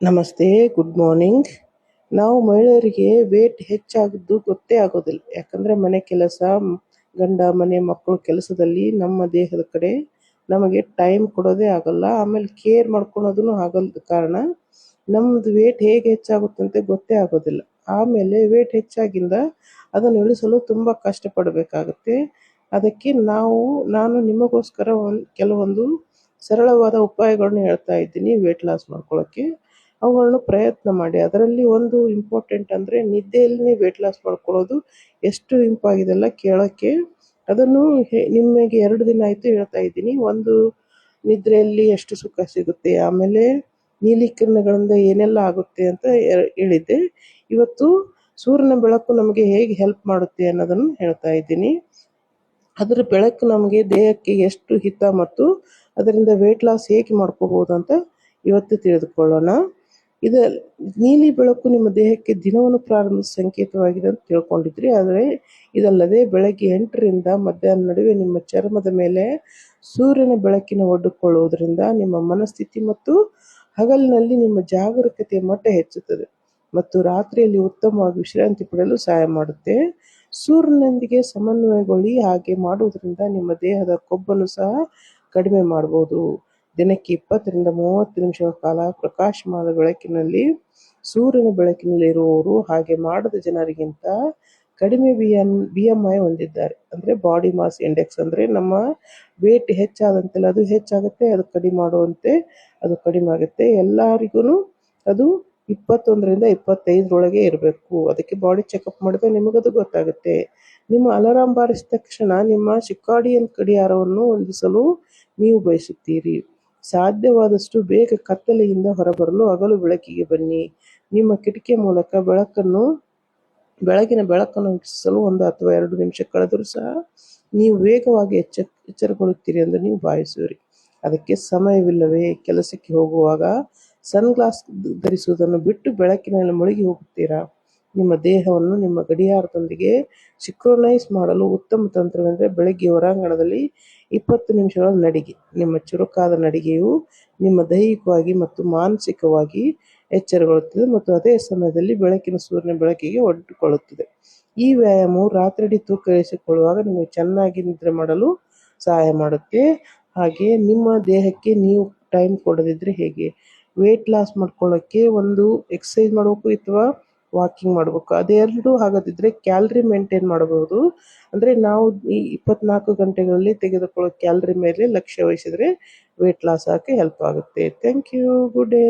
ನಮಸ್ತೆ, good morning. ನಾವು ಮಹಿಳೆಯರಿಗೆ ವೇಟ್ ಹೆಚ್ಚಾಗಿದ್ದು ಗೊತ್ತೇ ಆಗೋದಿಲ್ಲ. ಯಾಕಂದ್ರೆ ಮನೆ ಕೆಲಸ, ಗಂಡ, ಮನೆ, ಮಕ್ಕಳು ಕೆಲಸದಲ್ಲಿ ನಮ್ಮ ದೇಹದ ಕಡೆ ನಮಗೆ ಟೈಮ್ ಕೊಡೋದೇ ಆಗಲ್ಲ. ಆಮೇಲೆ ಕೇರ್ ಮಾಡ್ಕೊಳೋದನ್ನು ಆಗಲ್ದ ಕಾರಣ ನಮ್ದು ವೇಟ್ ಹೇಗೆ ಹೆಚ್ಚಾಗುತ್ತಂತೆ ಗೊತ್ತೇ ಆಗೋದಿಲ್ಲ. ಆಮೇಲೆ ವೇಟ್ ಹೆಚ್ಚಾಗಿಂದ ಅದನ್ನು ಇಳಿಸಲು ತುಂಬಾ ಕಷ್ಟಪಡಬೇಕಾಗುತ್ತೆ. ಅದಕ್ಕೆ ನಾವು, ನಾನು ನಿಮಗೋಸ್ಕರ ಒಂದು, ಕೆಲವೊಂದು ಸರಳವಾದ ಉಪಾಯಗಳನ್ನ ಹೇಳ್ತಾ ಇದ್ದೀನಿ ವೇಟ್ ಲಾಸ್ ಮಾಡ್ಕೊಳ್ಳೋಕ್ಕೆ ಅವುಗಳನ್ನು ಪ್ರಯತ್ನ ಮಾಡಿ. ಅದರಲ್ಲಿ ಒಂದು ಇಂಪಾರ್ಟೆಂಟ್ ಅಂದರೆ ನಿದ್ದೆಯಲ್ಲಿ ವೆಯ್ಟ್ ಲಾಸ್ ಮಾಡ್ಕೊಳ್ಳೋದು ಎಷ್ಟು ಇಂಪಾಗಿದೆಲ್ಲ ಕೇಳೋಕ್ಕೆ. ಅದನ್ನು ನಿಮಗೆ ಎರಡು ದಿನ ಆಯಿತು ಹೇಳ್ತಾ ಇದ್ದೀನಿ. ಒಂದು ನಿದ್ರೆಯಲ್ಲಿ ಎಷ್ಟು ಸುಖ ಸಿಗುತ್ತೆ, ಆಮೇಲೆ ನೀಲಿ ಕಿರಣಗಳಿಂದ ಏನೆಲ್ಲ ಆಗುತ್ತೆ ಅಂತ ಹೇಳಿದ್ದೆ. ಇವತ್ತು ಸೂರ್ಯನ ಬೆಳಕು ನಮಗೆ ಹೇಗೆ ಹೆಲ್ಪ್ ಮಾಡುತ್ತೆ ಅನ್ನೋದನ್ನು ಹೇಳ್ತಾ ಇದ್ದೀನಿ. ಅದರ ಬೆಳಕು ನಮಗೆ ದೇಹಕ್ಕೆ ಎಷ್ಟು ಹಿತ ಮತ್ತು ಅದರಿಂದ ವೆಯ್ಟ್ ಲಾಸ್ ಹೇಗೆ ಮಾಡ್ಕೋಬೋದು ಅಂತ ಇವತ್ತು ತಿಳಿದುಕೊಳ್ಳೋಣ. ಇದ ನೀಲಿ ಬೆಳಕು ನಿಮ್ಮ ದೇಹಕ್ಕೆ ದಿನವನ್ನು ಪ್ರಾರಂಭಿಸುವ ಸಂಕೇತವಾಗಿದೆ ಅಂತ ತಿಳ್ಕೊಂಡಿದ್ರಿ. ಆದರೆ ಇದಲ್ಲದೆ ಬೆಳಗ್ಗೆ ಎಂಟರಿಂದ ಮಧ್ಯಾಹ್ನ ನಡುವೆ ನಿಮ್ಮ ಚರ್ಮದ ಮೇಲೆ ಸೂರ್ಯನ ಬೆಳಕಿನ ಒಡ್ಡಿಕೊಳ್ಳುವುದರಿಂದ ನಿಮ್ಮ ಮನಸ್ಥಿತಿ ಮತ್ತು ಹಗಲಿನಲ್ಲಿ ನಿಮ್ಮ ಜಾಗರೂಕತೆ ಮಟ್ಟ ಹೆಚ್ಚುತ್ತದೆ ಮತ್ತು ರಾತ್ರಿಯಲ್ಲಿ ಉತ್ತಮವಾಗಿ ವಿಶ್ರಾಂತಿ ಪಡೆಯಲು ಸಹಾಯ ಮಾಡುತ್ತೆ. ಸೂರ್ಯನೊಂದಿಗೆ ಸಮನ್ವಯಗೊಳ್ಳಿ, ಹಾಗೆ ಮಾಡುವುದರಿಂದ ನಿಮ್ಮ ದೇಹದ ಕೊಬ್ಬನ್ನು ಸಹ ಕಡಿಮೆ ಮಾಡಬಹುದು. ದಿನಕ್ಕೆ ಇಪ್ಪತ್ತರಿಂದ ಮೂವತ್ತು ನಿಮಿಷಗಳ ಕಾಲ ಪ್ರಕಾಶಮಾನ ಬೆಳಕಿನಲ್ಲಿ, ಸೂರ್ಯನ ಬೆಳಕಿನಲ್ಲಿ ಇರುವವರು ಹಾಗೆ ಮಾಡದ ಜನರಿಗಿಂತ ಕಡಿಮೆ ಬಿ ಎನ್ ಬಿ ಹೊಂದಿದ್ದಾರೆ. ಅಂದರೆ ಬಾಡಿ ಮಾಸ್ ಇಂಡೆಕ್ಸ್ ಅಂದರೆ ನಮ್ಮ ವೇಟ್ ಹೆಚ್ಚಾದಂತೆಲ್ಲ ಅದು ಹೆಚ್ಚಾಗುತ್ತೆ, ಅದು ಕಡಿಮೆ ಮಾಡುವಂತೆ ಅದು ಕಡಿಮೆ ಆಗುತ್ತೆ. ಎಲ್ಲರಿಗೂ ಅದು ಇಪ್ಪತ್ತೊಂದರಿಂದ ಇಪ್ಪತ್ತೈದರೊಳಗೆ ಇರಬೇಕು. ಅದಕ್ಕೆ ಬಾಡಿ ಚೆಕಪ್ ಮಾಡಿದ್ರೆ ನಿಮಗದು ಗೊತ್ತಾಗುತ್ತೆ. ನಿಮ್ಮ ಅಲಾರಾಮ್ ಬಾರಿಸಿದ ತಕ್ಷಣ ನಿಮ್ಮ ಶಿಕ್ಕಾಡಿಯನ್ ಕಡಿಯಾರವನ್ನು ಹೊಂದಿಸಲು ನೀವು ಬಯಸುತ್ತೀರಿ. ಸಾಧ್ಯವಾದಷ್ಟು ಬೇಗ ಕತ್ತಲೆಯಿಂದ ಹೊರಬರಲು ಹಗಲು ಬೆಳಕಿಗೆ ಬನ್ನಿ. ನಿಮ್ಮ ಕಿಟಕಿಯ ಮೂಲಕ ಬೆಳಕನ್ನು, ಬೆಳಗಿನ ಬೆಳಕನ್ನು ವೀಕ್ಷಿಸಲು ಒಂದು ಅಥವಾ ಎರಡು ನಿಮಿಷ ಕಳೆದರೂ ಸಹ ನೀವು ವೇಗವಾಗಿ ಎಚ್ಚ, ಎಚ್ಚರಗೊಳ್ಳುತ್ತೀರಿ ಎಂದು ನೀವು ಭಾವಿಸುವಿರಿ. ಅದಕ್ಕೆ ಸಮಯವಿಲ್ಲವೇ. ಕೆಲಸಕ್ಕೆ ಹೋಗುವಾಗ ಸನ್ಗ್ಲಾಸ್ ಧರಿಸುವುದನ್ನು ಬಿಟ್ಟು ಬೆಳಕಿನಲ್ಲಿ ಮುಳುಗಿ ಹೋಗುತ್ತೀರಾ? ನಿಮ್ಮ ದೇಹವನ್ನು ನಿಮ್ಮ ಗಡಿಯಾರದೊಂದಿಗೆ ಸಿಕ್ರೋನೈಸ್ ಮಾಡಲು ಉತ್ತಮ ತಂತ್ರವೆಂದರೆ ಬೆಳಗ್ಗೆ ಹೊರಾಂಗಣದಲ್ಲಿ ಇಪ್ಪತ್ತು ನಿಮಿಷಗಳ ನಡಿಗೆ. ನಿಮ್ಮ ಚುರುಕಾದ ನಡಿಗೆಯು ನಿಮ್ಮ ದೈಹಿಕವಾಗಿ ಮತ್ತು ಮಾನಸಿಕವಾಗಿ ಎಚ್ಚರಗೊಳ್ಳುತ್ತದೆ ಮತ್ತು ಅದೇ ಸಮಯದಲ್ಲಿ ಬೆಳಕಿನ ಸೂರ್ಯನ ಬೆಳಕಿಗೆ ಒಡ್ಡಿಕೊಳ್ಳುತ್ತದೆ. ಈ ವ್ಯಾಯಾಮವು ರಾತ್ರಿಯಿಡೀ ತೂಕ ಇಳಿಸಿಕೊಳ್ಳುವಾಗ ನಿಮಗೆ ಚೆನ್ನಾಗಿ ನಿದ್ರೆ ಮಾಡಲು ಸಹಾಯ ಮಾಡುತ್ತೆ. ಹಾಗೆ ನಿಮ್ಮ ದೇಹಕ್ಕೆ ನೀವು ಟೈಮ್ ಕೊಡದಿದ್ದರೆ ಹೇಗೆ? ವೆಯ್ಟ್ ಲಾಸ್ ಮಾಡ್ಕೊಳ್ಳೋಕ್ಕೆ ಒಂದು ಎಕ್ಸಸೈಸ್ ಮಾಡಬೇಕು ಅಥವಾ ವಾಕಿಂಗ್ ಮಾಡಬೇಕು. ಅದೆರಡು ಆಗದಿದ್ದರೆ ಕ್ಯಾಲ್ರಿ ಮೇಂಟೈನ್ ಮಾಡಬಹುದು ಅಂದ್ರೆ ನಾವು ಈ ಇಪ್ಪತ್ನಾಲ್ಕು ಗಂಟೆಗಳಲ್ಲಿ ತೆಗೆದುಕೊಳ್ಳೋ ಕ್ಯಾಲ್ರಿ ಮೇಲೆ ಲಕ್ಷ್ಯ ವಹಿಸಿದ್ರೆ ವೇಟ್ ಲಾಸ್ ಆಗಕ್ಕೆ ಹೆಲ್ಪ್ ಆಗುತ್ತೆ. Thank you good day